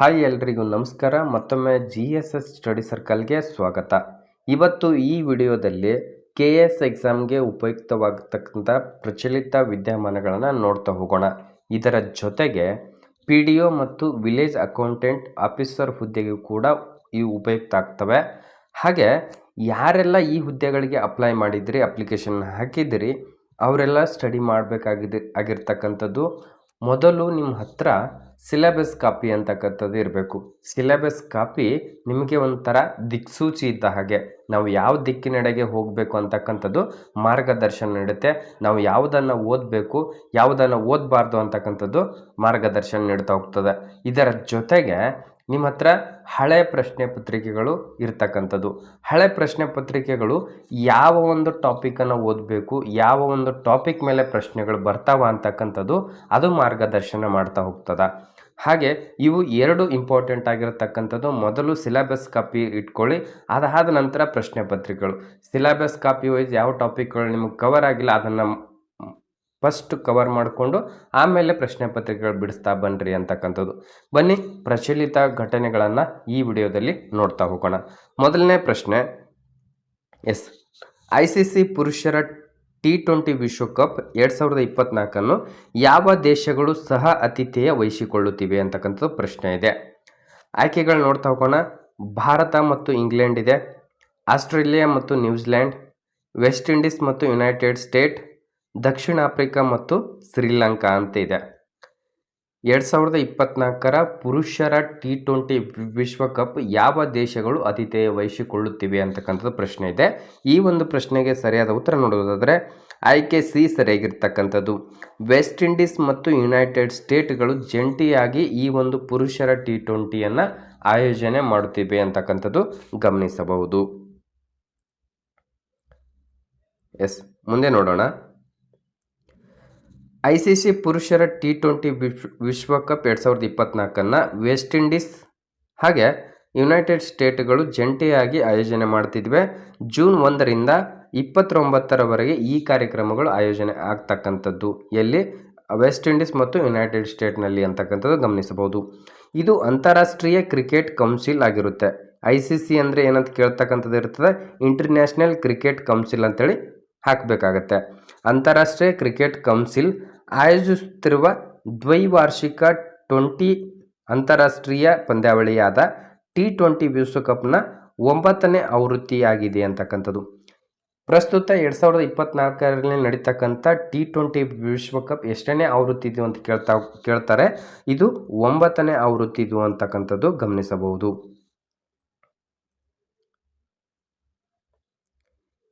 Hi ಎಲ್ರಿಗೂ ನಮಸ್ಕಾರ. ಮತ್ತೊಮ್ಮೆ ಜಿ ಎಸ್ ಎಸ್ ಸ್ಟಡಿ ಸರ್ಕಲ್ಗೆ ಸ್ವಾಗತ. ಇವತ್ತು ಈ ವಿಡಿಯೋದಲ್ಲಿ ಕೆ ಎಸ್ ಎಕ್ಸಾಮ್ಗೆ ಉಪಯುಕ್ತವಾಗತಕ್ಕಂಥ ಪ್ರಚಲಿತ ವಿದ್ಯಮಾನಗಳನ್ನು ನೋಡ್ತಾ ಹೋಗೋಣ. ಇದರ ಜೊತೆಗೆ ಪಿ ಡಿ ಒ ಮತ್ತು ವಿಲೇಜ್ ಅಕೌಂಟೆಂಟ್ ಆಫೀಸರ್ ಹುದ್ದೆಗೂ ಕೂಡ ಇವು ಉಪಯುಕ್ತ ಆಗ್ತವೆ. ಹಾಗೆ ಯಾರೆಲ್ಲ ಈ ಹುದ್ದೆಗಳಿಗೆ ಅಪ್ಲೈ ಮಾಡಿದ್ರಿ ಅಪ್ಲಿಕೇಶನ್ ಹಾಕಿದಿರಿ, ಅವರೆಲ್ಲ ಸ್ಟಡಿ ಮಾಡಬೇಕಾಗಿದೆ, ಆಗಿರ್ತಕ್ಕಂಥದ್ದು ಮೊದಲು ನಿಮ್ಮ ಹತ್ರ ಸಿಲೆಬಸ್ ಕಾಪಿ ಅಂತಕ್ಕಂಥದ್ದು ಇರಬೇಕು. ಸಿಲೆಬಸ್ ಕಾಪಿ ನಿಮಗೆ ಒಂಥರ ದಿಕ್ಸೂಚಿ ಇದ್ದ ಹಾಗೆ. ನಾವು ಯಾವ ದಿಕ್ಕಿನೆಡೆಗೆ ಹೋಗಬೇಕು ಅಂತಕ್ಕಂಥದ್ದು ಮಾರ್ಗದರ್ಶನ ನೀಡುತ್ತೆ. ನಾವು ಯಾವುದನ್ನು ಓದಬೇಕು, ಯಾವುದನ್ನು ಓದಬಾರ್ದು ಅಂತಕ್ಕಂಥದ್ದು ಮಾರ್ಗದರ್ಶನ ನೀಡ್ತಾ ಹೋಗ್ತದೆ. ಇದರ ಜೊತೆಗೆ ನಿಮ್ಮ ಹತ್ರ ಹಳೆ ಪ್ರಶ್ನೆ ಪತ್ರಿಕೆಗಳು ಇರ್ತಕ್ಕಂಥದ್ದು. ಹಳೆ ಪ್ರಶ್ನೆ ಪತ್ರಿಕೆಗಳು ಯಾವ ಒಂದು ಟಾಪಿಕನ್ನು ಓದಬೇಕು, ಯಾವ ಒಂದು ಟಾಪಿಕ್ ಮೇಲೆ ಪ್ರಶ್ನೆಗಳು ಬರ್ತಾವ ಅಂತಕ್ಕಂಥದ್ದು ಅದು ಮಾರ್ಗದರ್ಶನ ಮಾಡ್ತಾ ಹೋಗ್ತದೆ. ಹಾಗೆ ಇವು ಎರಡು ಇಂಪಾರ್ಟೆಂಟ್ ಆಗಿರತಕ್ಕಂಥದ್ದು. ಮೊದಲು ಸಿಲೆಬಸ್ ಕಾಪಿ ಇಟ್ಕೊಳ್ಳಿ, ಅದಾದ ನಂತರ ಪ್ರಶ್ನೆ ಪತ್ರಿಕೆಗಳು. ಸಿಲೆಬಸ್ ಕಾಪಿ ವೈಸ್ ಯಾವ ಟಾಪಿಕ್ಗಳು ನಿಮಗೆ ಕವರ್ ಆಗಿಲ್ಲ, ಅದನ್ನು ಫಸ್ಟ್ ಕವರ್ ಮಾಡಿಕೊಂಡು ಆಮೇಲೆ ಪ್ರಶ್ನೆ ಪತ್ರಿಕೆಗಳು ಬಿಡಿಸ್ತಾ ಬನ್ನಿರಿ ಅಂತಕ್ಕಂಥದ್ದು. ಬನ್ನಿ ಪ್ರಚಲಿತ ಘಟನೆಗಳನ್ನು ಈ ವಿಡಿಯೋದಲ್ಲಿ ನೋಡ್ತಾ ಹೋಗೋಣ. ಮೊದಲನೇ ಪ್ರಶ್ನೆ, ಎಸ್, ಐ ಸಿ ಸಿ ಪುರುಷರ ಟಿ ಟ್ವೆಂಟಿ ವಿಶ್ವಕಪ್ ಎರಡು ಸಾವಿರದ ಇಪ್ಪತ್ನಾಲ್ಕನ್ನು ಯಾವ ದೇಶಗಳು ಸಹ ಅತಿಥೇಯ ವಹಿಸಿಕೊಳ್ಳುತ್ತಿವೆ ಅಂತಕ್ಕಂಥದ್ದು ಪ್ರಶ್ನೆ ಇದೆ. ಆಯ್ಕೆಗಳು ನೋಡ್ತಾ ಹೋಗೋಣ. ಭಾರತ ಮತ್ತು ಇಂಗ್ಲೆಂಡ್ ಇದೆ. ಆಸ್ಟ್ರೇಲಿಯಾ ಮತ್ತು ನ್ಯೂಜಿಲ್ಯಾಂಡ್, ವೆಸ್ಟ್ ಇಂಡೀಸ್ ಮತ್ತು ಯುನೈಟೆಡ್ ಸ್ಟೇಟ್ ದಕ್ಷಿಣ ಆಫ್ರಿಕಾ ಮತ್ತು ಶ್ರೀಲಂಕಾ ಅಂತ ಇದೆ. ಎರಡು ಸಾವಿರದ ಇಪ್ಪತ್ನಾಲ್ಕರ ಪುರುಷರ ಟಿ ಟ್ವೆಂಟಿ ವಿಶ್ವಕಪ್ ಯಾವ ದೇಶಗಳು ಆತಿಥೇಯ ವಹಿಸಿಕೊಳ್ಳುತ್ತಿವೆ ಅಂತಕ್ಕಂಥದ್ದು ಪ್ರಶ್ನೆ ಇದೆ. ಈ ಒಂದು ಪ್ರಶ್ನೆಗೆ ಸರಿಯಾದ ಉತ್ತರ ನೋಡೋದಾದರೆ ಆಯ್ಕೆ ಸಿ ಸರಿಯಾಗಿರ್ತಕ್ಕಂಥದ್ದು. ವೆಸ್ಟ್ ಇಂಡೀಸ್ ಮತ್ತು ಯುನೈಟೆಡ್ ಸ್ಟೇಟ್ಗಳು ಜಂಟಿಯಾಗಿ ಈ ಒಂದು ಪುರುಷರ ಟಿ ಟ್ವೆಂಟಿಯನ್ನು ಆಯೋಜನೆ ಮಾಡುತ್ತಿವೆ ಅಂತಕ್ಕಂಥದ್ದು ಗಮನಿಸಬಹುದು. ಎಸ್, ಮುಂದೆ ನೋಡೋಣ. ಐ ಸಿ ಸಿ ಪುರುಷರ ಟಿ ಟ್ವೆಂಟಿ ವಿಶ್ವ ವಿಶ್ವಕಪ್ ಎರಡು ಸಾವಿರದ ಇಪ್ಪತ್ತ್ನಾಲ್ಕನ್ನು ವೆಸ್ಟ್ ಇಂಡೀಸ್ ಹಾಗೆ ಯುನೈಟೆಡ್ ಸ್ಟೇಟ್ಗಳು ಜಂಟಿಯಾಗಿ ಆಯೋಜನೆ ಮಾಡ್ತಿದ್ವೆ. ಜೂನ್ ಒಂದರಿಂದ ಇಪ್ಪತ್ತೊಂಬತ್ತರವರೆಗೆ ಈ ಕಾರ್ಯಕ್ರಮಗಳು ಆಯೋಜನೆ ಆಗ್ತಕ್ಕಂಥದ್ದು. ಎಲ್ಲಿ? ವೆಸ್ಟ್ ಇಂಡೀಸ್ ಮತ್ತು ಯುನೈಟೆಡ್ ಸ್ಟೇಟ್ನಲ್ಲಿ ಅಂತಕ್ಕಂಥದ್ದು ಗಮನಿಸಬಹುದು. ಇದು ಅಂತಾರಾಷ್ಟ್ರೀಯ ಕ್ರಿಕೆಟ್ ಕೌನ್ಸಿಲ್ ಆಗಿರುತ್ತೆ. ಐ ಸಿ ಸಿ ಅಂದರೆ ಏನಂತ ಕೇಳ್ತಕ್ಕಂಥದ್ದು ಇರ್ತದೆ. ಇಂಟರ್ನ್ಯಾಷನಲ್ ಕ್ರಿಕೆಟ್ ಕೌನ್ಸಿಲ್ ಅಂತೇಳಿ ಹಾಕಬೇಕಾಗತ್ತೆ. ಅಂತಾರಾಷ್ಟ್ರೀಯ ಕ್ರಿಕೆಟ್ ಕೌನ್ಸಿಲ್ ಆಯೋಜಿಸುತ್ತಿರುವ ದ್ವೈವಾರ್ಷಿಕ ಟ್ವೆಂಟಿ ಅಂತಾರಾಷ್ಟ್ರೀಯ ಪಂದ್ಯಾವಳಿಯಾದ ಟಿ ಟ್ವೆಂಟಿ ವಿಶ್ವಕಪ್ನ ಒಂಬತ್ತನೇ ಆವೃತ್ತಿಯಾಗಿದೆ ಅಂತಕ್ಕಂಥದ್ದು. ಪ್ರಸ್ತುತ ಎರಡು ಸಾವಿರದ ಇಪ್ಪತ್ನಾಲ್ಕರಲ್ಲಿ ನಡೀತಕ್ಕಂಥ ಟಿ ಟ್ವೆಂಟಿ ವಿಶ್ವಕಪ್ ಎಷ್ಟನೇ ಆವೃತ್ತಿ ಇದು ಅಂತ ಕೇಳ್ತಾ, ಕೇಳ್ತಾರೆ. ಇದು ಒಂಬತ್ತನೇ ಆವೃತ್ತಿ ಇದು ಅಂತಕ್ಕಂಥದ್ದು ಗಮನಿಸಬಹುದು.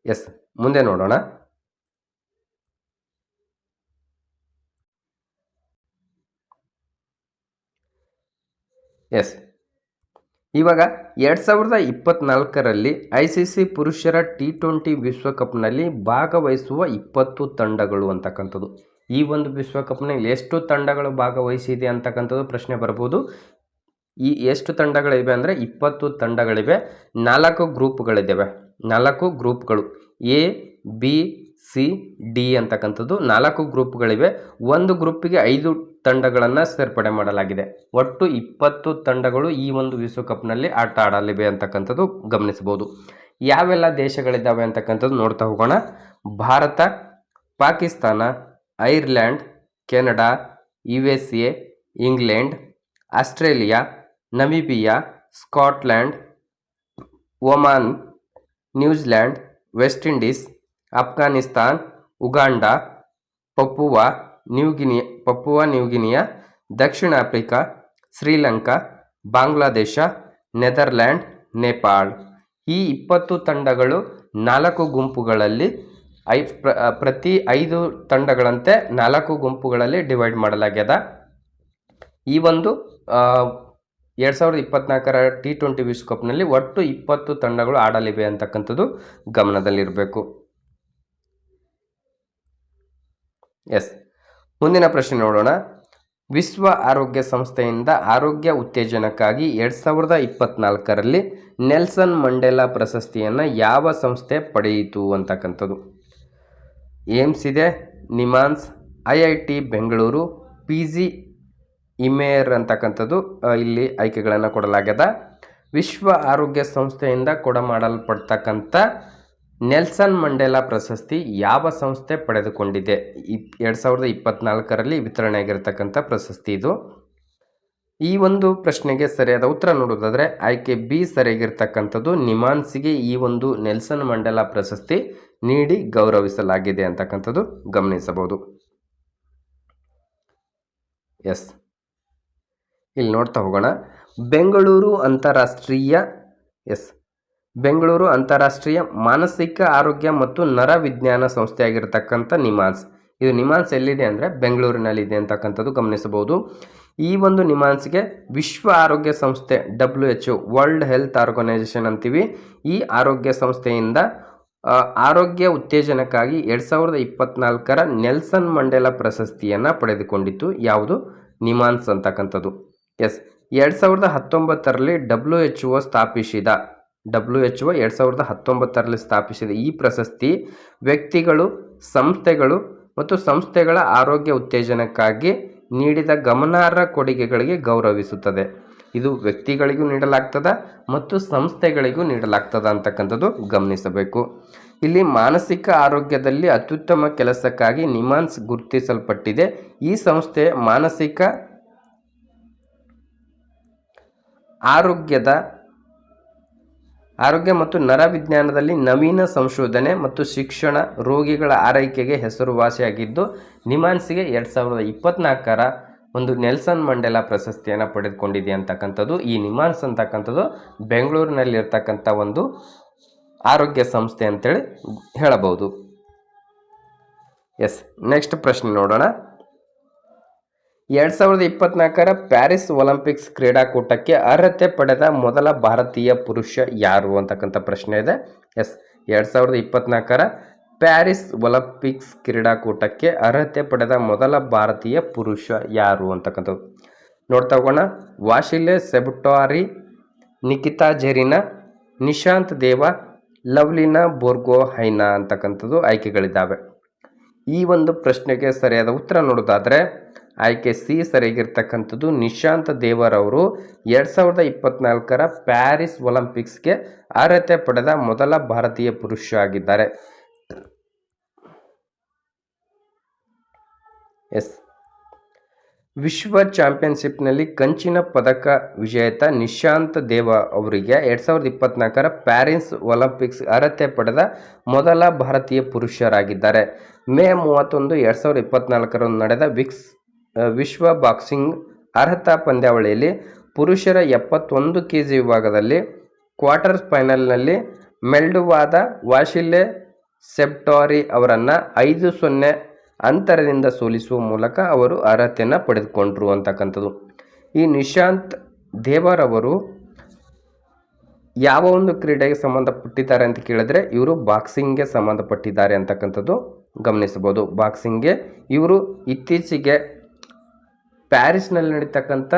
ಎಸ್. ಮುಂದೆ ನೋಡೋಣ. ಎಸ್. ಇವಾಗ ಎರಡು ಸಾವಿರದ ಇಪ್ಪತ್ನಾಲ್ಕರಲ್ಲಿ ಐ ಸಿ ಸಿ ಪುರುಷರ ಟಿ ಟ್ವೆಂಟಿ ವಿಶ್ವಕಪ್ನಲ್ಲಿ ಭಾಗವಹಿಸುವ ಇಪ್ಪತ್ತು ತಂಡಗಳು ಅಂತಕ್ಕಂಥದ್ದು. ಈ ಒಂದು ವಿಶ್ವಕಪ್ನಲ್ಲಿ ಎಷ್ಟು ತಂಡಗಳು ಭಾಗವಹಿಸಿದೆ ಅಂತಕ್ಕಂಥದ್ದು ಪ್ರಶ್ನೆ ಬರ್ಬೋದು. ಈ ಎಷ್ಟು ತಂಡಗಳಿವೆ ಅಂದರೆ ಇಪ್ಪತ್ತು ತಂಡಗಳಿವೆ. ನಾಲ್ಕು ಗ್ರೂಪ್ಗಳಿದ್ದಾವೆ. ನಾಲ್ಕು ಗ್ರೂಪ್ಗಳು. ಎ, ಬಿ, ಸಿ, ಡಿ ಅಂತಕ್ಕಂಥದ್ದು ನಾಲ್ಕು ಗ್ರೂಪ್ಗಳಿವೆ. ಒಂದು ಗ್ರೂಪಿಗೆ ಐದು ತಂಡಗಳನ್ನು ಸೇರ್ಪಡೆ ಮಾಡಲಾಗಿದೆ. ಒಟ್ಟು ಇಪ್ಪತ್ತು ತಂಡಗಳು ಈ ಒಂದು ವಿಶ್ವಕಪ್ನಲ್ಲಿ ಆಟ ಆಡಲಿವೆ ಅಂತಕ್ಕಂಥದ್ದು ಗಮನಿಸಬಹುದು. ಯಾವೆಲ್ಲ ದೇಶಗಳಿದ್ದಾವೆ ಅಂತಕ್ಕಂಥದ್ದು ನೋಡ್ತಾ ಹೋಗೋಣ. Bharat, Pakistan Ireland Canada U S A England, Australia, ನಮಿಬಿಯಾ, Scotland, Oman, New Zealand West Indies Afghanistan Uganda Papua New Guinea Papua New Guinea ದಕ್ಷಿಣ ಆಫ್ರಿಕಾ, ಶ್ರೀಲಂಕಾ, ಬಾಂಗ್ಲಾದೇಶ, ನೆದರ್ಲ್ಯಾಂಡ್, ನೇಪಾಳ್. ಈ ಇಪ್ಪತ್ತು ತಂಡಗಳು ನಾಲ್ಕು ಗುಂಪುಗಳಲ್ಲಿ ಐ, ಪ್ರ ಪ್ರತಿ ಐದು ತಂಡಗಳಂತೆ ನಾಲ್ಕು ಗುಂಪುಗಳಲ್ಲಿ ಡಿವೈಡ್ ಮಾಡಲಾಗ್ಯದ. ಈ ಒಂದು ಎರಡು ಸಾವಿರದ ಇಪ್ಪತ್ನಾಲ್ಕರ ಟಿ ಟ್ವೆಂಟಿ ವಿಶ್ವಕಪ್ನಲ್ಲಿ ಒಟ್ಟು ಇಪ್ಪತ್ತು ತಂಡಗಳು ಆಡಲಿವೆ ಅಂತಕ್ಕಂಥದ್ದು ಗಮನದಲ್ಲಿರಬೇಕು. ಎಸ್, ಮುಂದಿನ ಪ್ರಶ್ನೆ ನೋಡೋಣ. ವಿಶ್ವ ಆರೋಗ್ಯ ಸಂಸ್ಥೆಯಿಂದ ಆರೋಗ್ಯ ಉತ್ತೇಜನಕ್ಕಾಗಿ ಎರಡು ಸಾವಿರದ ಇಪ್ಪತ್ನಾಲ್ಕರಲ್ಲಿ ನೆಲ್ಸನ್ ಮಂಡೇಲಾ ಪ್ರಶಸ್ತಿಯನ್ನು ಯಾವ ಸಂಸ್ಥೆ ಪಡೆಯಿತು ಅಂತಕ್ಕಂಥದ್ದು? ಏಮ್ಸ್ ಇದೆ, NIMHANS, I I T, Bengaluru, P G IMER ಅಂತಕ್ಕಂಥದ್ದು ಇಲ್ಲಿ ಆಯ್ಕೆಗಳನ್ನು ಕೊಡಲಾಗ್ಯದ. ವಿಶ್ವ ಆರೋಗ್ಯ ಸಂಸ್ಥೆಯಿಂದ ಕೊಡಮಾಡಲ್ಪಡ್ತಕ್ಕಂಥ ನೆಲ್ಸನ್ ಮಂಡೇಲಾ ಪ್ರಶಸ್ತಿ ಯಾವ ಸಂಸ್ಥೆ ಪಡೆದುಕೊಂಡಿದೆ? ಇಪ್, ಎರಡು ಸಾವಿರದ ಇಪ್ಪತ್ನಾಲ್ಕರಲ್ಲಿ ವಿತರಣೆಯಾಗಿರ್ತಕ್ಕಂಥ ಪ್ರಶಸ್ತಿ ಇದು. ಈ ಒಂದು ಪ್ರಶ್ನೆಗೆ ಸರಿಯಾದ ಉತ್ತರ ನೋಡೋದಾದರೆ ಆಯ್ಕೆ ಬಿ ಸರಿಯಾಗಿರ್ತಕ್ಕಂಥದ್ದು, ನಿಮಾನ್ಸಿಗೆ ಈ ಒಂದು ನೆಲ್ಸನ್ ಮಂಡೇಲಾ ಪ್ರಶಸ್ತಿ ನೀಡಿ ಗೌರವಿಸಲಾಗಿದೆ ಅಂತಕ್ಕಂಥದ್ದು ಗಮನಿಸಬಹುದು. ಎಸ್. ಇಲ್ಲಿ ನೋಡ್ತಾ ಹೋಗೋಣ. ಬೆಂಗಳೂರು ಅಂತಾರಾಷ್ಟ್ರೀಯ, ಎಸ್, ಬೆಂಗಳೂರು ಅಂತಾರಾಷ್ಟ್ರೀಯ ಮಾನಸಿಕ ಆರೋಗ್ಯ ಮತ್ತು ನರ ವಿಜ್ಞಾನ ಸಂಸ್ಥೆಯಾಗಿರ್ತಕ್ಕಂಥ ನಿಮಾನ್ಸ್. ಇದು ನಿಮಾನ್ಸ್ ಎಲ್ಲಿದೆ ಅಂದರೆ ಬೆಂಗಳೂರಿನಲ್ಲಿದೆ ಅಂತಕ್ಕಂಥದ್ದು ಗಮನಿಸಬಹುದು. ಈ ಒಂದು ನಿಮಾನ್ಸ್ಗೆ ವಿಶ್ವ ಆರೋಗ್ಯ ಸಂಸ್ಥೆ, W H world health organisation ಅಂತೀವಿ. ಈ ಆರೋಗ್ಯ ಸಂಸ್ಥೆಯಿಂದ ಆರೋಗ್ಯ ಉತ್ತೇಜನಕ್ಕಾಗಿ ಎರಡು ಸಾವಿರದ ಇಪ್ಪತ್ನಾಲ್ಕರ ನೆಲ್ಸನ್ ಮಂಡೇಲಾ ಪ್ರಶಸ್ತಿಯನ್ನು ಪಡೆದುಕೊಂಡಿತ್ತು. ಯಾವುದು? ನಿಮಾನ್ಸ್ ಅಂತಕ್ಕಂಥದ್ದು. ಎಸ್. ಎರಡು ಸಾವಿರದ ಹತ್ತೊಂಬತ್ತರಲ್ಲಿ ಡಬ್ಲ್ಯೂ ಎಚ್ ಒ ಸ್ಥಾಪಿಸಿದ. ಡಬ್ಲ್ಯೂ ಎಚ್ ಒ ಎರಡು ಸಾವಿರದ ಹತ್ತೊಂಬತ್ತರಲ್ಲಿ ಸ್ಥಾಪಿಸಿದ ಈ ಪ್ರಶಸ್ತಿ ವ್ಯಕ್ತಿಗಳು, ಸಂಸ್ಥೆಗಳು ಮತ್ತು ಸಂಸ್ಥೆಗಳ ಆರೋಗ್ಯ ಉತ್ತೇಜನಕ್ಕಾಗಿ ನೀಡಿದ ಗಮನಾರ್ಹ ಕೊಡುಗೆಗಳಿಗೆ ಗೌರವಿಸುತ್ತದೆ. ಇದು ವ್ಯಕ್ತಿಗಳಿಗೂ ನೀಡಲಾಗ್ತದ ಮತ್ತು ಸಂಸ್ಥೆಗಳಿಗೂ ನೀಡಲಾಗ್ತದ ಅಂತಕ್ಕಂಥದ್ದು ಗಮನಿಸಬೇಕು. ಇಲ್ಲಿ ಮಾನಸಿಕ ಆರೋಗ್ಯದಲ್ಲಿ ಅತ್ಯುತ್ತಮ ಕೆಲಸಕ್ಕಾಗಿ ನಿಮಾನ್ಸ್ ಗುರುತಿಸಲ್ಪಟ್ಟಿದೆ. ಈ ಸಂಸ್ಥೆ ಮಾನಸಿಕ ಆರೋಗ್ಯದ ಆರೋಗ್ಯ ಮತ್ತು ನರವಿಜ್ಞಾನದಲ್ಲಿ ನವೀನ ಸಂಶೋಧನೆ ಮತ್ತು ಶಿಕ್ಷಣ ರೋಗಿಗಳ ಆರೈಕೆಗೆ ಹೆಸರುವಾಸಿಯಾಗಿದ್ದು ನಿಮಾನ್ಸ್ಗೆ ಎರಡು ಸಾವಿರದ ಇಪ್ಪತ್ನಾಲ್ಕರ ಒಂದು ನೆಲ್ಸನ್ ಮಂಡೇಲಾ ಪ್ರಶಸ್ತಿಯನ್ನು ಪಡೆದುಕೊಂಡಿದೆ ಅಂತಕ್ಕಂಥದ್ದು. ಈ ನಿಮಾನ್ಸ್ ಅಂತಕ್ಕಂಥದ್ದು ಬೆಂಗಳೂರಿನಲ್ಲಿರ್ತಕ್ಕಂಥ ಒಂದು ಆರೋಗ್ಯ ಸಂಸ್ಥೆ ಅಂತೇಳಿ ಹೇಳಬಹುದು ಎಸ್, ನೆಕ್ಸ್ಟ್ ಪ್ರಶ್ನೆ ನೋಡೋಣ. ಎರಡು ಸಾವಿರದ ಇಪ್ಪತ್ನಾಲ್ಕರ ಪ್ಯಾರಿಸ್ ಒಲಿಂಪಿಕ್ಸ್ ಕ್ರೀಡಾಕೂಟಕ್ಕೆ ಅರ್ಹತೆ ಪಡೆದ ಮೊದಲ ಭಾರತೀಯ ಪುರುಷ ಯಾರು ಅಂತಕ್ಕಂಥ ಪ್ರಶ್ನೆ ಇದೆ. ಎಸ್, ಎರಡು ಸಾವಿರದ ಇಪ್ಪತ್ನಾಲ್ಕರ ಪ್ಯಾರಿಸ್ ಒಲಿಂಪಿಕ್ಸ್ ಕ್ರೀಡಾಕೂಟಕ್ಕೆ ಅರ್ಹತೆ ಪಡೆದ ಮೊದಲ ಭಾರತೀಯ ಪುರುಷ ಯಾರು ಅಂತಕ್ಕಂಥದ್ದು. ನೋಡ್ತಾ ಹೋಗೋಣ. ವಾಶಿಲೆ ಸೆಬುಟಾರಿ ನಿಖಿತಾ ಜೆರಿನಾ, ನಿಶಾಂತ್ ದೇವ, ಲವ್ಲಿನಾ ಬೋರ್ಗೋ ಹೈನಾ ಅಂತಕ್ಕಂಥದ್ದು ಆಯ್ಕೆಗಳಿದ್ದಾವೆ. ಈ ಒಂದು ಪ್ರಶ್ನೆಗೆ ಸರಿಯಾದ ಉತ್ತರ ನೋಡೋದಾದರೆ ಆಯ್ಕೆ ಸಿ ಸರಿಯಾಗಿರ್ತಕ್ಕಂಥದ್ದು ನಿಶಾಂತ್ ದೇವರವರು ಎರಡು ಸಾವಿರದ ಇಪ್ಪತ್ನಾಲ್ಕರ ಪ್ಯಾರಿಸ್ ಒಲಿಂಪಿಕ್ಸ್ಗೆ ಅರ್ಹತೆ ಪಡೆದ ಮೊದಲ ಭಾರತೀಯ ಪುರುಷ ಆಗಿದ್ದಾರೆ. ಎಸ್. ವಿಶ್ವ ಚಾಂಪಿಯನ್ಶಿಪ್ನಲ್ಲಿ ಕಂಚಿನ ಪದಕ ವಿಜೇತ ನಿಶಾಂತ್ ದೇವ ಅವರಿಗೆ ಎರಡು ಸಾವಿರದ ಇಪ್ಪತ್ನಾಲ್ಕರ ಪ್ಯಾರಿಸ್ ಒಲಿಂಪಿಕ್ಸ್ ಅರ್ಹತೆ ಪಡೆದ ಮೊದಲ ಭಾರತೀಯ ಪುರುಷರಾಗಿದ್ದಾರೆ. ಮೇ ಮೂವತ್ತೊಂದು ಎರಡು ಸಾವಿರದ ಇಪ್ಪತ್ನಾಲ್ಕರಂದು ನಡೆದ ವಿಕ್ಸ್ ವಿಶ್ವ ಬಾಕ್ಸಿಂಗ್ ಅರ್ಹತಾ ಪಂದ್ಯಾವಳಿಯಲ್ಲಿ ಪುರುಷರ ಎಪ್ಪತ್ತೊಂದು ಕೆ ಜಿ ವಿಭಾಗದಲ್ಲಿ ಕ್ವಾರ್ಟರ್ ಫೈನಲ್ನಲ್ಲಿ ಮೆಲ್ಡುವಾದ ವಾಶಿಲೆ ಸೆಪ್ಟಾರಿ ಅವರನ್ನು ಐದು ಸೊನ್ನೆ ಅಂತರದಿಂದ ಸೋಲಿಸುವ ಮೂಲಕ ಅವರು ಅರ್ಹತೆಯನ್ನು ಪಡೆದುಕೊಂಡರು ಅಂತಕ್ಕಂಥದ್ದು. ಈ ನಿಶಾಂತ್ ದೇವರವರು ಯಾವ ಒಂದು ಕ್ರೀಡೆಗೆ ಸಂಬಂಧಪಟ್ಟಿದ್ದಾರೆ ಅಂತ ಕೇಳಿದ್ರೆ ಇವರು ಬಾಕ್ಸಿಂಗ್ಗೆ ಸಂಬಂಧಪಟ್ಟಿದ್ದಾರೆ ಅಂತಕ್ಕಂಥದ್ದು ಗಮನಿಸಬಹುದು. ಬಾಕ್ಸಿಂಗ್ಗೆ ಇವರು ಇತ್ತೀಚೆಗೆ ಪ್ಯಾರಿಸ್ನಲ್ಲಿ ನಡೀತಕ್ಕಂಥ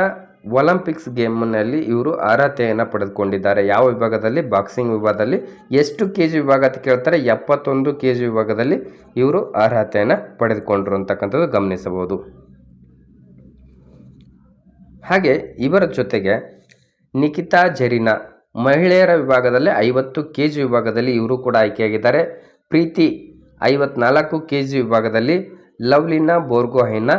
ಒಲಿಂಪಿಕ್ಸ್ ಗೇಮ್ನಲ್ಲಿ ಇವರು ಅರ್ಹತೆಯನ್ನು ಪಡೆದುಕೊಂಡಿದ್ದಾರೆ. ಯಾವ ವಿಭಾಗದಲ್ಲಿ? ಬಾಕ್ಸಿಂಗ್ ವಿಭಾಗದಲ್ಲಿ. ಎಷ್ಟು ಕೆ ಜಿ ವಿಭಾಗ ಅಂತ ಕೇಳ್ತಾರೆ. ಎಪ್ಪತ್ತೊಂದು ಕೆ ಜಿ ವಿಭಾಗದಲ್ಲಿ ಇವರು ಅರ್ಹತೆಯನ್ನು ಪಡೆದುಕೊಂಡ್ರು ಅಂತಕ್ಕಂಥದ್ದು ಗಮನಿಸಬಹುದು. ಹಾಗೆ ಇವರ ಜೊತೆಗೆ ನಿಖಿತಾ ಜೆರಿನಾ ಮಹಿಳೆಯರ ವಿಭಾಗದಲ್ಲಿ ಐವತ್ತು ಕೆ ಜಿ ವಿಭಾಗದಲ್ಲಿ ಇವರು ಕೂಡ ಆಯ್ಕೆಯಾಗಿದ್ದಾರೆ. ಪ್ರೀತಿ ಐವತ್ನಾಲ್ಕು ಕೆ ಜಿ ವಿಭಾಗದಲ್ಲಿ ಲವ್ಲಿನಾ ಬೋರ್ಗೋಹೈನ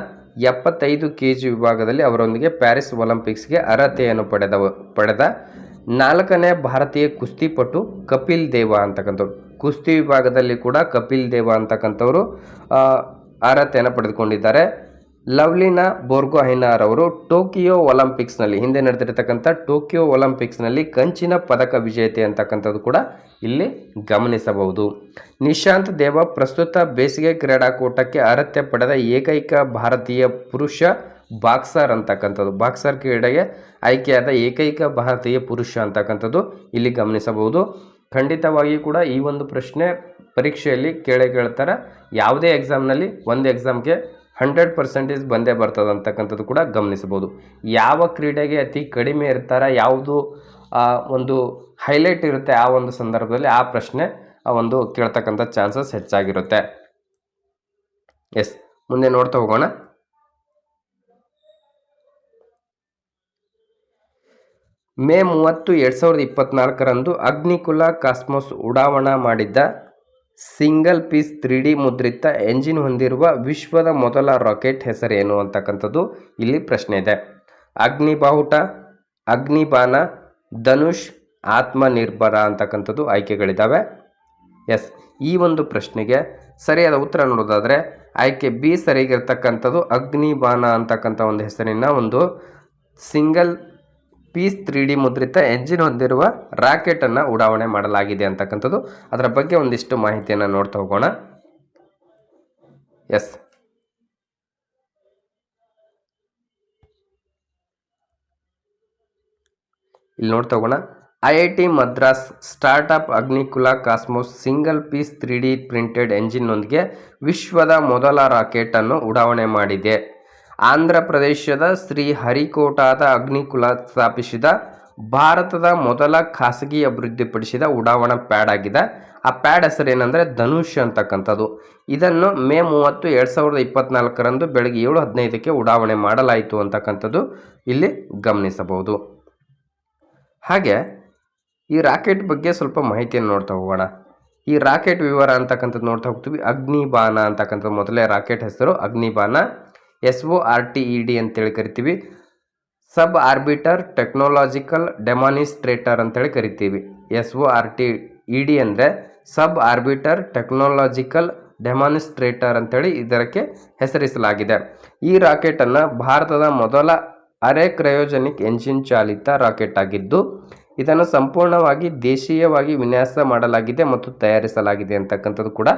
ಎಪ್ಪತ್ತೈದು ಕೆ ಜಿ ವಿಭಾಗದಲ್ಲಿ ಅವರೊಂದಿಗೆ ಪ್ಯಾರಿಸ್ ಒಲಿಂಪಿಕ್ಸ್ಗೆ ಅರ್ಹತೆಯನ್ನು ಪಡೆದವ, ಪಡೆದ ನಾಲ್ಕನೇ ಭಾರತೀಯ ಕುಸ್ತಿಪಟು ಕಪಿಲ್ ದೇವ ಅಂತಕ್ಕಂಥವ್ರು. ಕುಸ್ತಿ ವಿಭಾಗದಲ್ಲಿ ಕೂಡ ಕಪಿಲ್ ದೇವ ಅಂತಕ್ಕಂಥವರು ಅರ್ಹತೆಯನ್ನು ಪಡೆದುಕೊಂಡಿದ್ದಾರೆ. ಲವ್ಲಿನಾ ಬೋರ್ಗೊಹೈನಾರ್ ಅವರು ಟೋಕಿಯೋ ಒಲಿಂಪಿಕ್ಸ್ನಲ್ಲಿ, ಹಿಂದೆ ನಡೆದಿರತಕ್ಕಂಥ ಟೋಕಿಯೋ ಒಲಿಂಪಿಕ್ಸ್ನಲ್ಲಿ ಕಂಚಿನ ಪದಕ ವಿಜೇತೆ ಅಂತಕ್ಕಂಥದ್ದು ಕೂಡ ಇಲ್ಲಿ ಗಮನಿಸಬಹುದು. ನಿಶಾಂತ್ ದೇವ ಪ್ರಸ್ತುತ ಬೇಸಿಗೆ ಕ್ರೀಡಾಕೂಟಕ್ಕೆ ಅರ್ಹತೆ ಪಡೆದ ಏಕೈಕ ಭಾರತೀಯ ಪುರುಷ ಬಾಕ್ಸರ್ ಅಂತಕ್ಕಂಥದ್ದು. ಬಾಕ್ಸರ್ ಕ್ರೀಡೆಗೆ ಆಯ್ಕೆಯಾದ ಏಕೈಕ ಭಾರತೀಯ ಪುರುಷ ಅಂತಕ್ಕಂಥದ್ದು ಇಲ್ಲಿ ಗಮನಿಸಬಹುದು. ಖಂಡಿತವಾಗಿ ಕೂಡ ಈ ಒಂದು ಪ್ರಶ್ನೆ ಪರೀಕ್ಷೆಯಲ್ಲಿ ಕೇಳೇ ಕೇಳ್ತಾರೆ. ಯಾವುದೇ ಎಕ್ಸಾಮ್ನಲ್ಲಿ ಒಂದು ಎಕ್ಸಾಮ್ಗೆ ಹಂಡ್ರೆಡ್ ಪರ್ಸೆಂಟೇಜ್ ಬಂದೇ ಬರ್ತದೆ ಅಂತಕ್ಕಂಥದ್ದು ಕೂಡ ಗಮನಿಸಬಹುದು. ಯಾವ ಕ್ರೀಡೆಗೆ ಅತಿ ಕಡಿಮೆ ಇರ್ತಾರೆ, ಯಾವುದು ಒಂದು ಹೈಲೈಟ್ ಇರುತ್ತೆ ಆ ಒಂದು ಸಂದರ್ಭದಲ್ಲಿ ಆ ಪ್ರಶ್ನೆ, ಆ ಒಂದು ಕೇಳ್ತಕ್ಕಂಥ ಚಾನ್ಸಸ್ ಹೆಚ್ಚಾಗಿರುತ್ತೆ. ಎಸ್ ಮುಂದೆ ನೋಡ್ತಾ ಹೋಗೋಣ. ಮೇ ಮೂವತ್ತು ಎರಡು ಸಾವಿರದ ಇಪ್ಪತ್ನಾಲ್ಕರಂದು ಅಗ್ನಿಕುಲ ಕಾಸ್ಮೋಸ್ ಉಡಾವಣಾ ಮಾಡಿದ್ದ ಸಿಂಗಲ್ ಪೀಸ್ ತ್ರೀ ಡಿ ಮುದ್ರಿತ ಎಂಜಿನ್ ಹೊಂದಿರುವ ವಿಶ್ವದ ಮೊದಲ ರಾಕೆಟ್ ಹೆಸರೇನು ಅಂತಕ್ಕಂಥದ್ದು ಇಲ್ಲಿ ಪ್ರಶ್ನೆ ಇದೆ. ಅಗ್ನಿಬಾಹುಟ ಅಗ್ನಿಬಾನ ಧನುಷ್ ಆತ್ಮನಿರ್ಭರ ಅಂತಕ್ಕಂಥದ್ದು ಆಯ್ಕೆಗಳಿದ್ದಾವೆ ಎಸ್, ಈ ಒಂದು ಪ್ರಶ್ನೆಗೆ ಸರಿಯಾದ ಉತ್ತರ ನೋಡೋದಾದರೆ, ಆಯ್ಕೆ ಬಿ ಸರಿಯಾಗಿರ್ತಕ್ಕಂಥದ್ದು ಅಗ್ನಿಬಾನ ಅಂತಕ್ಕಂಥ ಒಂದು ಹೆಸರಿನ ಒಂದು ಸಿಂಗಲ್ ಪೀಸ್ ತ್ರೀ ಡಿ ಮುದ್ರಿತ ಎಂಜಿನ್ ಹೊಂದಿರುವ ರಾಕೆಟನ್ನು ಉಡಾವಣೆ ಮಾಡಲಾಗಿದೆ ಅಂತಕ್ಕಂಥದ್ದು. ಅದರ ಬಗ್ಗೆ ಒಂದಿಷ್ಟು ಮಾಹಿತಿಯನ್ನು ನೋಡ್ತಾ ಹೋಗೋಣ. ಎಸ್ ಇಲ್ಲಿ ನೋಡ್ತಾ ಹೋಗೋಣ. I I T Madras startup Agnikul Cosmos single piece three D printed ಎಂಜಿನ್ನೊಂದಿಗೆ ವಿಶ್ವದ ಮೊದಲ ರಾಕೆಟನ್ನು ಉಡಾವಣೆ ಮಾಡಿದೆ. ಆಂಧ್ರ ಪ್ರದೇಶದ ಶ್ರೀ ಹರಿಕೋಟಾದ ಅಗ್ನಿಕುಲ ಸ್ಥಾಪಿಸಿದ, ಭಾರತದ ಮೊದಲ ಖಾಸಗಿ ಅಭಿವೃದ್ಧಿಪಡಿಸಿದ ಉಡಾವಣಾ ಪ್ಯಾಡ್ ಆಗಿದೆ. ಆ ಪ್ಯಾಡ್ ಹೆಸರೇನೆಂದರೆ ಧನುಷ್ ಅಂತಕ್ಕಂಥದ್ದು. ಇದನ್ನು ಮೇ ಮೂವತ್ತು ಎರಡು ಸಾವಿರದ ಇಪ್ಪತ್ನಾಲ್ಕರಂದು ಬೆಳಗ್ಗೆ ಏಳು ಹದಿನೈದಕ್ಕೆ ಉಡಾವಣೆ ಮಾಡಲಾಯಿತು ಅಂತಕ್ಕಂಥದ್ದು ಇಲ್ಲಿ ಗಮನಿಸಬಹುದು. ಹಾಗೆ ಈ ರಾಕೆಟ್ ಬಗ್ಗೆ ಸ್ವಲ್ಪ ಮಾಹಿತಿಯನ್ನು ನೋಡ್ತಾ ಹೋಗೋಣ. ಈ ರಾಕೆಟ್ ವಿವರ ಅಂತಕ್ಕಂಥದ್ದು ನೋಡ್ತಾ ಹೋಗ್ತೀವಿ. ಅಗ್ನಿಬಾನ ಅಂತಕ್ಕಂಥದ್ದು ಮೊದಲೇ ರಾಕೆಟ್ ಹೆಸರು. Agnibaan S O R T E D ಅಂತೇಳಿ ಕರಿತೀವಿ. ಸಬ್ ಆರ್ಬಿಟರ್ ಟೆಕ್ನಾಲಜಿಕಲ್ ಡೆಮಾನಿಸ್ಟ್ರೇಟರ್ ಅಂತೇಳಿ ಕರಿತೀವಿ. S O R T E D ಅಂದರೆ ಸಬ್ ಆರ್ಬಿಟರ್ ಟೆಕ್ನಾಲಜಿಕಲ್ ಡೆಮಾನಿಸ್ಟ್ರೇಟರ್ ಅಂತೇಳಿ ಇದಕ್ಕೆ ಹೆಸರಿಸಲಾಗಿದೆ. ಈ ರಾಕೆಟನ್ನು ಭಾರತದ ಮೊದಲ ಅರೆ ಕ್ರಯೋಜೆನಿಕ್ ಎಂಜಿನ್ ಚಾಲಿತ ರಾಕೆಟ್ ಆಗಿದ್ದು, ಇದನ್ನು ಸಂಪೂರ್ಣವಾಗಿ ದೇಶೀಯವಾಗಿ ವಿನ್ಯಾಸ ಮಾಡಲಾಗಿದೆ ಮತ್ತು ತಯಾರಿಸಲಾಗಿದೆ ಅಂತಕ್ಕಂಥದ್ದು ಕೂಡ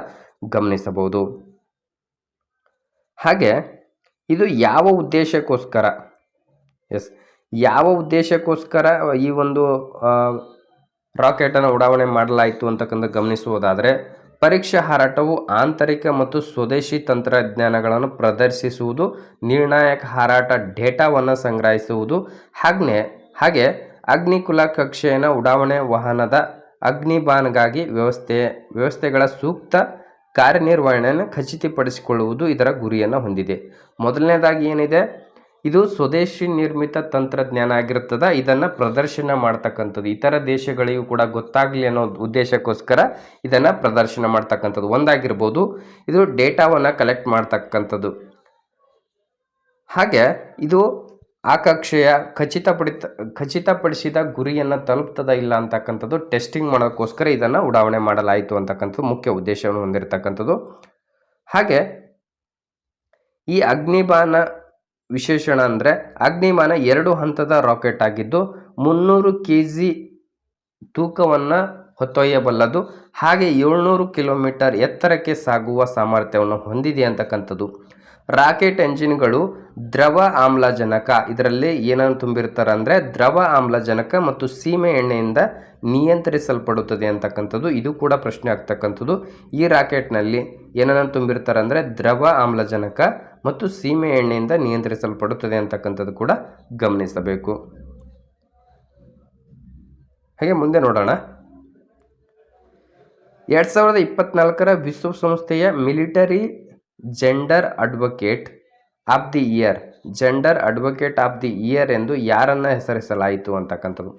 ಗಮನಿಸಬಹುದು. ಹಾಗೆ, ಇದು ಯಾವ ಉದ್ದೇಶಕ್ಕೋಸ್ಕರ? ಎಸ್ ಯಾವ ಉದ್ದೇಶಕ್ಕೋಸ್ಕರ ಈ ಒಂದು ರಾಕೆಟನ್ನು ಉಡಾವಣೆ ಮಾಡಲಾಯಿತು ಅಂತಕ್ಕಂಥ ಗಮನಿಸುವುದಾದರೆ ಪರೀಕ್ಷಾ ಹಾರಾಟವು ಆಂತರಿಕ ಮತ್ತು ಸ್ವದೇಶಿ ತಂತ್ರಜ್ಞಾನಗಳನ್ನು ಪ್ರದರ್ಶಿಸುವುದು, ನಿರ್ಣಾಯಕ ಹಾರಾಟ ಡೇಟಾವನ್ನು ಸಂಗ್ರಹಿಸುವುದು ಹಾಗೆ ಹಾಗೆ ಅಗ್ನಿಕುಲ ಕಕ್ಷೆಯನ್ನು ಉಡಾವಣೆ ವಾಹನದ ಅಗ್ನಿಬಾನ್ಗಾಗಿ ವ್ಯವಸ್ಥೆ, ವ್ಯವಸ್ಥೆಗಳ ಸೂಕ್ತ ಕಾರ್ಯನಿರ್ವಹಣೆಯನ್ನು ಖಚಿತಪಡಿಸಿಕೊಳ್ಳುವುದು ಇದರ ಗುರಿಯನ್ನು ಹೊಂದಿದೆ. ಮೊದಲನೇದಾಗಿ ಏನಿದೆ? ಇದು ಸ್ವದೇಶಿ ನಿರ್ಮಿತ ತಂತ್ರಜ್ಞಾನ ಆಗಿರುತ್ತದೆ ಇದನ್ನು ಪ್ರದರ್ಶನ ಮಾಡ್ತಕ್ಕಂಥದ್ದು. ಇತರ ದೇಶಗಳಿಗೂ ಕೂಡ ಗೊತ್ತಾಗಲಿ ಅನ್ನೋ ಉದ್ದೇಶಕ್ಕೋಸ್ಕರ ಇದನ್ನು ಪ್ರದರ್ಶನ ಮಾಡ್ತಕ್ಕಂಥದ್ದು. ಒಂದಾಗಿರ್ಬೋದು, ಇದು ಡೇಟಾವನ್ನು ಕಲೆಕ್ಟ್ ಮಾಡ್ತಕ್ಕಂಥದ್ದು. ಹಾಗೆ, ಇದು ಆ ಕಕ್ಷೆಯ ಖಚಿತಪಡಿತ, ಖಚಿತಪಡಿಸಿದ ಗುರಿಯನ್ನು ತಲುಪ್ತದ ಇಲ್ಲ ಅಂತಕ್ಕಂಥದ್ದು ಟೆಸ್ಟಿಂಗ್ ಮಾಡೋಕ್ಕೋಸ್ಕರ ಇದನ್ನು ಉಡಾವಣೆ ಮಾಡಲಾಯಿತು ಅಂತಕ್ಕಂಥದ್ದು ಮುಖ್ಯ ಉದ್ದೇಶವನ್ನು ಹೊಂದಿರತಕ್ಕಂಥದ್ದು. ಹಾಗೆ, ಈ ಅಗ್ನಿಬಾನ ವಿಶೇಷಣ ಅಂದರೆ ಅಗ್ನಿಮಾನ ಎರಡು ಹಂತದ ರಾಕೆಟ್ ಆಗಿದ್ದು ಮುನ್ನೂರು ಕೆ ಜಿ ತೂಕವನ್ನು ಹೊತ್ತೊಯ್ಯಬಲ್ಲದು. ಹಾಗೆ ಏಳ್ನೂರು ಕಿಲೋಮೀಟರ್ ಎತ್ತರಕ್ಕೆ ಸಾಗುವ ಸಾಮರ್ಥ್ಯವನ್ನು ಹೊಂದಿದೆ ಅಂತಕ್ಕಂಥದ್ದು. ರಾಕೆಟ್ ಎಂಜಿನ್ಗಳು ದ್ರವ ಆಮ್ಲಜನಕ. ಇದರಲ್ಲಿ ಏನನ್ನು ತುಂಬಿರ್ತಾರೆ ಅಂದರೆ ದ್ರವ ಆಮ್ಲಜನಕ ಮತ್ತು ಸೀಮೆ ಎಣ್ಣೆಯಿಂದ ನಿಯಂತ್ರಿಸಲ್ಪಡುತ್ತದೆ ಅಂತಕ್ಕಂಥದ್ದು. ಇದು ಕೂಡ ಪ್ರಶ್ನೆ ಆಗ್ತಕ್ಕಂಥದ್ದು. ಈ ರಾಕೆಟ್ನಲ್ಲಿ ಏನನ್ನು ತುಂಬಿರ್ತಾರೆ ಅಂದರೆ ದ್ರವ ಆಮ್ಲಜನಕ ಮತ್ತು ಸೀಮೆ ಎಣ್ಣೆಯಿಂದ ನಿಯಂತ್ರಿಸಲ್ಪಡುತ್ತದೆ ಅಂತಕ್ಕಂಥದ್ದು ಕೂಡ ಗಮನಿಸಬೇಕು. ಹಾಗೆ ಮುಂದೆ ನೋಡೋಣ. ಎರಡು ಸಾವಿರದ ಇಪ್ಪತ್ನಾಲ್ಕರ ವಿಶ್ವಸಂಸ್ಥೆಯ military gender advocate of the year. Gender advocate of the year ಎಂದು ಯಾರನ್ನು ಹೆಸರಿಸಲಾಯಿತು ಅಂತಕ್ಕಂಥದ್ದು.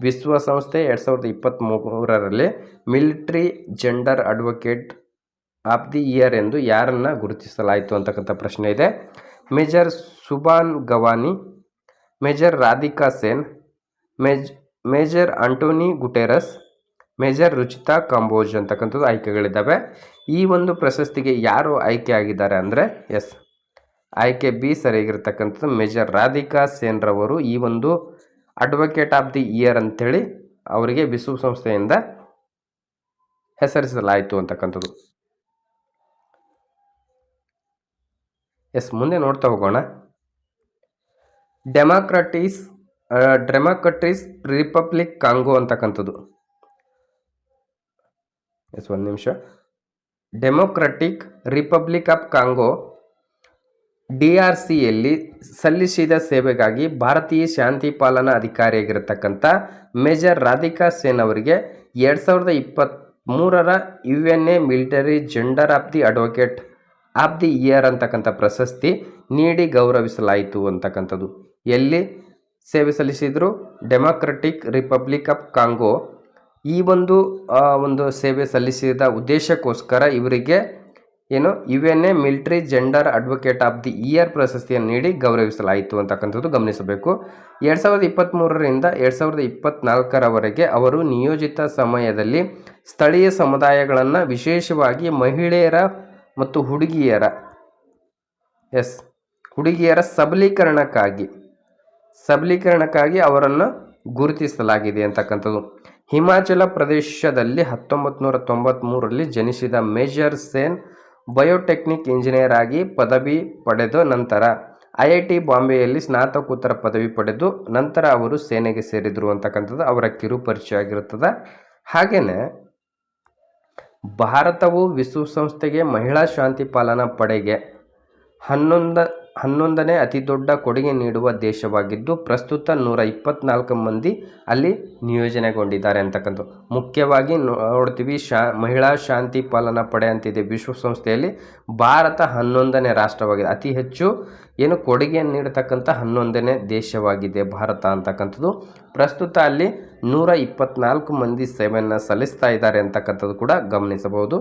ವಿಶ್ವಸಂಸ್ಥೆ ಎರಡು ಸಾವಿರದ ಇಪ್ಪತ್ತ್ಮೂರರಲ್ಲಿ military gender advocate of the year ಎಂದು ಯಾರನ್ನು ಗುರುತಿಸಲಾಯಿತು ಅಂತಕ್ಕಂಥ ಪ್ರಶ್ನೆ ಇದೆ. Major Subhan Gawani, major Radhika Sen, ಮೇಜ್, major Antonio Guterres major Ruchita Kamboj ಅಂತಕ್ಕಂಥದ್ದು ಆಯ್ಕೆಗಳಿದ್ದಾವೆ. ಈ ಒಂದು ಪ್ರಶಸ್ತಿಗೆ ಯಾರು ಆಯ್ಕೆ ಆಗಿದ್ದಾರೆ ಅಂದರೆ, ಎಸ್, ಆಯ್ಕೆ ಬಿ ಸರಿಯಾಗಿರ್ತಕ್ಕಂಥದ್ದು ಮೇಜರ್ ರಾಧಿಕಾ ಸೇನ್ರವರು ಈ ಒಂದು ಅಡ್ವೊಕೇಟ್ ಆಫ್ ದಿ ಇಯರ್ ಅಂಥೇಳಿ ಅವರಿಗೆ ವಿಶ್ವಸಂಸ್ಥೆಯಿಂದ ಹೆಸರಿಸಲಾಯಿತು ಅಂತಕ್ಕಂಥದ್ದು. ಎಸ್, ಮುಂದೆ ನೋಡ್ತಾ ಹೋಗೋಣ. ಡೆಮಾಕ್ರಟೀಸ್ ಡೆಮಾಕ್ರಟೀಸ್ ರಿಪಬ್ಲಿಕ್ ಕಾಂಗೋ ಅಂತಕ್ಕಂಥದ್ದು. ಎಸ್, ಒಂದು ನಿಮಿಷ. Democratic republic of Congo D R ಸಿಯಲ್ಲಿ ಸಲ್ಲಿಸಿದ ಸೇವೆಗಾಗಿ ಭಾರತೀಯ ಶಾಂತಿ ಪಾಲನಾ ಅಧಿಕಾರಿಯಾಗಿರತಕ್ಕಂಥ ಮೇಜರ್ ರಾಧಿಕಾ ಸೇನ್ ಅವರಿಗೆ ಎರಡು ಸಾವಿರದ ಇಪ್ಪತ್ತ್ಮೂರರ U N a military gender of the advocate of the year ಅಂತಕ್ಕಂಥ ಪ್ರಶಸ್ತಿ ನೀಡಿ ಗೌರವಿಸಲಾಯಿತು ಅಂತಕ್ಕಂಥದ್ದು. ಎಲ್ಲಿ ಸೇವೆ ಸಲ್ಲಿಸಿದರು? ಡೆಮಾಕ್ರೆಟಿಕ್ ರಿಪಬ್ಲಿಕ್ ಆಫ್ ಕಾಂಗೋ ಈ ಒಂದು ಒಂದು ಸೇವೆ ಸಲ್ಲಿಸಿದ ಉದ್ದೇಶಕ್ಕೋಸ್ಕರ ಇವರಿಗೆ ಏನು U N a military gender advocate of the year ಪ್ರಶಸ್ತಿಯನ್ನು ನೀಡಿ ಗೌರವಿಸಲಾಯಿತು ಅಂತಕ್ಕಂಥದ್ದು ಗಮನಿಸಬೇಕು. ಎರಡು ಸಾವಿರದ ಇಪ್ಪತ್ತ್ಮೂರರಿಂದ ಎರಡು ಸಾವಿರದ ಇಪ್ಪತ್ತ್ನಾಲ್ಕರವರೆಗೆ ಅವರು ನಿಯೋಜಿತ ಸಮಯದಲ್ಲಿ ಸ್ಥಳೀಯ ಸಮುದಾಯಗಳನ್ನು ವಿಶೇಷವಾಗಿ ಮಹಿಳೆಯರ ಮತ್ತು ಹುಡುಗಿಯರ, ಎಸ್, ಹುಡುಗಿಯರ ಸಬಲೀಕರಣಕ್ಕಾಗಿ ಸಬಲೀಕರಣಕ್ಕಾಗಿ ಅವರನ್ನು ಗುರುತಿಸಲಾಗಿದೆ ಅಂತಕ್ಕಂಥದ್ದು. ಹಿಮಾಚಲ ಪ್ರದೇಶದಲ್ಲಿ ಹತ್ತೊಂಬತ್ತು ನೂರ ತೊಂಬತ್ತ್ಮೂರರಲ್ಲಿ ಜನಿಸಿದ ಮೇಜರ್ ಸೇನ್ ಬಯೋಟೆಕ್ನಿಕ್ ಇಂಜಿನಿಯರ್ ಆಗಿ ಪದವಿ ಪಡೆದ ನಂತರ ಐ ಐ ಟಿ ಬಾಂಬೆಯಲ್ಲಿ ಸ್ನಾತಕೋತ್ತರ ಪದವಿ ಪಡೆದು ನಂತರ ಅವರು ಸೇನೆಗೆ ಸೇರಿದರು ಅಂತಕ್ಕಂಥದ್ದು ಅವರ ಕಿರು ಪರಿಚಯ ಆಗಿರುತ್ತದೆ ಹಾಗೆಯೇ ಭಾರತವು ವಿಶ್ವಸಂಸ್ಥೆಗೆ ಮಹಿಳಾ ಶಾಂತಿ ಪಾಲನಾ ಪಡೆಗೆ ಹನ್ನೊಂದ ಹನ್ನೊಂದನೇ ಅತಿದೊಡ್ಡ ಕೊಡುಗೆ ನೀಡುವ ದೇಶವಾಗಿದ್ದು, ಪ್ರಸ್ತುತ ನೂರ ಇಪ್ಪತ್ನಾಲ್ಕು ಮಂದಿ ಅಲ್ಲಿ ನಿಯೋಜನೆಗೊಂಡಿದ್ದಾರೆ ಅಂತಕ್ಕಂಥ ಮುಖ್ಯವಾಗಿ ನೋಡ್ತೀವಿ, ಶಾ, ಮಹಿಳಾ ಶಾಂತಿ ಪಾಲನಾ ಪಡೆ ಅಂತಿದೆ ವಿಶ್ವಸಂಸ್ಥೆಯಲ್ಲಿ. ಭಾರತ ಹನ್ನೊಂದನೇ ರಾಷ್ಟ್ರವಾಗಿದೆ. ಅತಿ ಹೆಚ್ಚು ಏನು ಕೊಡುಗೆಯನ್ನು ನೀಡತಕ್ಕಂಥ ಹನ್ನೊಂದನೇ ದೇಶವಾಗಿದೆ ಭಾರತ ಅಂತಕ್ಕಂಥದ್ದು. ಪ್ರಸ್ತುತ ಅಲ್ಲಿ ನೂರ ಇಪ್ಪತ್ನಾಲ್ಕು ಮಂದಿ ಸೇವೆಯನ್ನು ಸಲ್ಲಿಸ್ತಾ ಇದ್ದಾರೆ ಅಂತಕ್ಕಂಥದ್ದು ಕೂಡ ಗಮನಿಸಬಹುದು.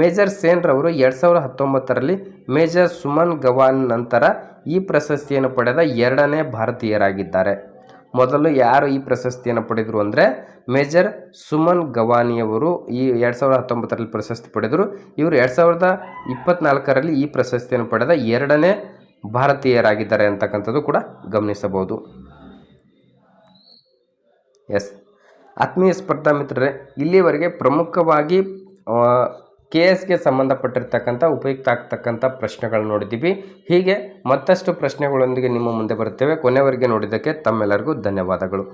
ಮೇಜರ್ ಸೇನ್ರವರು ಎರಡು ಸಾವಿರದ ಹತ್ತೊಂಬತ್ತರಲ್ಲಿ ಮೇಜರ್ ಸುಮನ್ ಗವಾನ್ ನಂತರ ಈ ಪ್ರಶಸ್ತಿಯನ್ನು ಪಡೆದ ಎರಡನೇ ಭಾರತೀಯರಾಗಿದ್ದಾರೆ. ಮೊದಲು ಯಾರು ಈ ಪ್ರಶಸ್ತಿಯನ್ನು ಪಡೆದರು ಅಂದರೆ ಮೇಜರ್ ಸುಮನ್ ಗವಾನಿಯವರು ಈ ಎರಡು ಸಾವಿರದ ಹತ್ತೊಂಬತ್ತರಲ್ಲಿ ಪ್ರಶಸ್ತಿ ಪಡೆದರು. ಇವರು ಎರಡು ಸಾವಿರದ ಇಪ್ಪತ್ನಾಲ್ಕರಲ್ಲಿ ಈ ಪ್ರಶಸ್ತಿಯನ್ನು ಪಡೆದ ಎರಡನೇ ಭಾರತೀಯರಾಗಿದ್ದಾರೆ ಅಂತಕ್ಕಂಥದ್ದು ಕೂಡ ಗಮನಿಸಬಹುದು. ಎಸ್. ಆತ್ಮೀಯ ಸ್ಪರ್ಧಾ ಮಿತ್ರರೇ, ಇಲ್ಲಿವರೆಗೆ ಪ್ರಮುಖವಾಗಿ ಕೆ ಎಸ್ಗೆ ಸಂಬಂಧಪಟ್ಟಿರ್ತಕ್ಕಂಥ ಉಪಯುಕ್ತ ಆಗ್ತಕ್ಕಂಥ ಪ್ರಶ್ನೆಗಳನ್ನ ನೋಡಿದ್ದೀವಿ. ಹೀಗೆ ಮತ್ತಷ್ಟು ಪ್ರಶ್ನೆಗಳೊಂದಿಗೆ ನಿಮ್ಮ ಮುಂದೆ ಬರುತ್ತೇವೆ. ಕೊನೆವರೆಗೆ ನೋಡಿದ್ದಕ್ಕೆ ತಮ್ಮೆಲ್ಲರಿಗೂ ಧನ್ಯವಾದಗಳು.